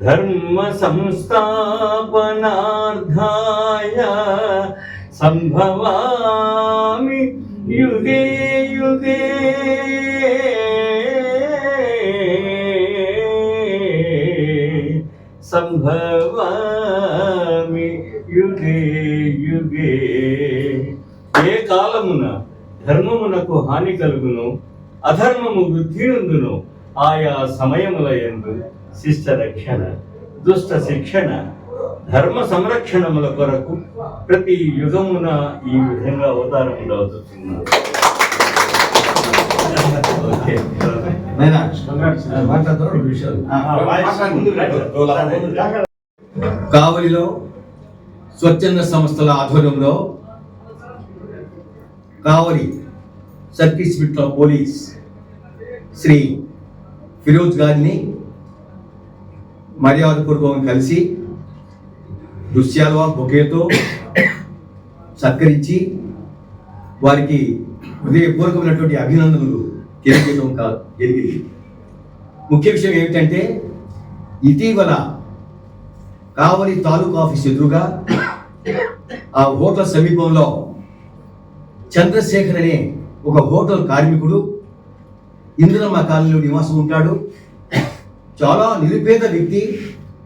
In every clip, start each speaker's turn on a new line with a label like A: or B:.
A: धर्मसंस्थापनार्थाय सम्भवामि युगे युगे సంభవామి యుగే యుగే ఏ కాలమున ధర్మమునకు హాని కలుగును అధర్మము వృద్ధి నందును ఆయా సమయముల యందు శిష్ట రక్షణ దుష్ట శిక్షణ ధర్మ సంరక్షణముల కొరకు ప్రతి యుగమున ఈ విధంగా అవతారం
B: కావలిలో స్వచ్ఛంద సంస్థల ఆధ్వర్యంలో Kavali circle of police Shri Firoz గారిని మర్యాదపూర్వకంగా కలిసి దృశ్యాల బొకేతో సత్కరించి వారికి హృదయపూర్వకమైనటువంటి అభినందనలు తెలియజేయడం కాదు జరిగింది. ముఖ్య విషయం ఏమిటంటే ఇటీవల కావలి తాలూకా ఆఫీస్ ఎదురుగా ఆ హోటల్ సమీపంలో చంద్రశేఖర్ అనే ఒక హోటల్ కార్మికుడు ఇందిరమ్మ కాలనీలో నివాసం ఉంటాడు. చాలా నిరుపేద వ్యక్తి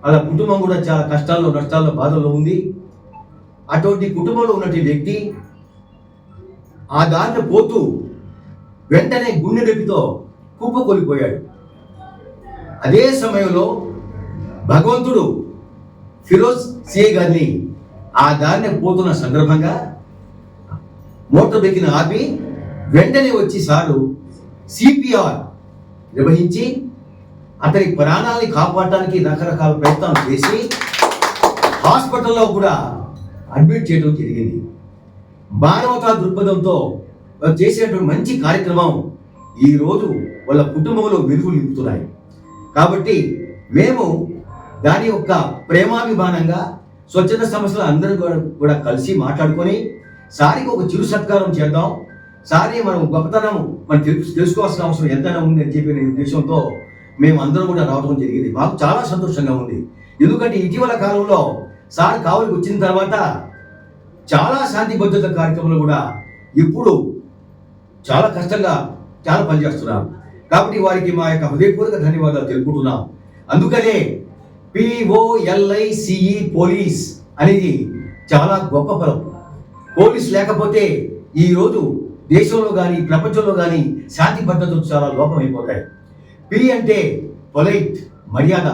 B: వాళ్ళ కుటుంబం కూడా చాలా కష్టాల్లో నష్టాల్లో బాధల్లో ఉంది. అటువంటి కుటుంబంలో ఉన్నటువంటి వ్యక్తి ఆ దారిన పోతూ వెంటనే గుండె నొప్పితో కుప్పకొలిపోయాడు అదే సమయంలో భగవంతుడు ఫిరోజ్ సిఐ గారిని ఆ దారిన పోతున్న సందర్భంగా మోటార్ బైక్ని ఆపి వెంటనే వచ్చి సారు సిపిఆర్ నిర్వహించి అతని ప్రాణాన్ని కాపాడటానికి రకరకాల ప్రయత్నాలు చేసి హాస్పిటల్లో కూడా అడ్మిట్ చేయడం జరిగింది. మానవతా దృక్పథంతో చేసేటువంటి మంచి కార్యక్రమం ఈ రోజు వాళ్ళ కుటుంబంలో వెలుగులు నింపుతున్నాయి. కాబట్టి మేము దాని యొక్క ప్రేమాభిమానంగా స్వచ్ఛత సంస్థలు అందరూ కూడా కూడా కలిసి మాట్లాడుకొని సారికి ఒక చిరు సత్కారం చేద్దాం. సారి మనం గొప్పతనం మనం తెలుసు తెలుసుకోవాల్సిన అవసరం ఎంతైనా ఉంది అని చెప్పిన ఉద్దేశంతో మేము అందరం కూడా రావడం జరిగింది. మాకు చాలా సంతోషంగా ఉంది. ఎందుకంటే ఇటీవల కాలంలో సార్ కావలికి వచ్చిన తర్వాత చాలా శాంతి భద్రత కార్యక్రమాలు కూడా ఇప్పుడు చాలా కష్టంగా చాలా పనిచేస్తున్నారు. కాబట్టి వారికి మా యొక్క హృదయపూర్వక ధన్యవాదాలు తెలుపుకుంటున్నాం. అందుకనే పిఓఎల్ఐసిఈ పోలీస్ అనేది చాలా గొప్ప పదం. పోలీస్ లేకపోతే ఈ రోజు దేశంలో కానీ ప్రపంచంలో కానీ శాంతి భద్రతలు చాలా లోపమైపోతాయి. పి అంటే పొలైట్ మర్యాద.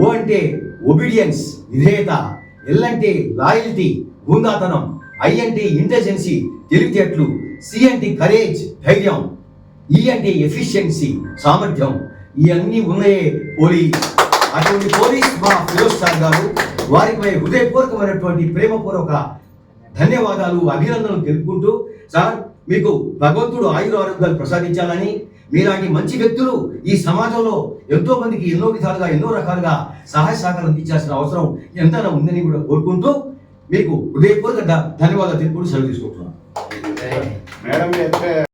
B: ఓ అంటే ఒబీడియన్స్ విధేయత. ఎల్ అంటే లాయల్టీ హుందాతనం ఐ అంటే ఇంటెలిజెన్సీ తెలివితేటలు. సి అంటే కరేజ్ ధైర్యం. ఈ అంటే ఎఫిషియన్సీ సామర్థ్యం. ఇవన్నీ ఉన్నాయే పోలీస్. అటువంటి పోలీస్ మా ఫిరోజ్ సార్ గారు వారిపై హృదయపూర్వకమైనటువంటి ప్రేమపూర్వక ధన్యవాదాలు అభినందనలు తెలుపుకుంటూ సార్ మీకు భగవంతుడు ఆయుర ఆరోగ్యాలు ప్రసాదించాలని మీలాంటి మంచి వ్యక్తులు ఈ సమాజంలో ఎంతో మందికి ఎన్నో విధాలుగా ఎన్నో రకాలుగా సహాయ సహకారం అందించాల్సిన అవసరం ఎంతైనా ఉందని కూడా కోరుకుంటూ మీకు హృదయపూర్వక ధన్యవాదాలు తెలుపుకుంటూ సెలవు తీసుకుంటున్నాను.
C: మేడం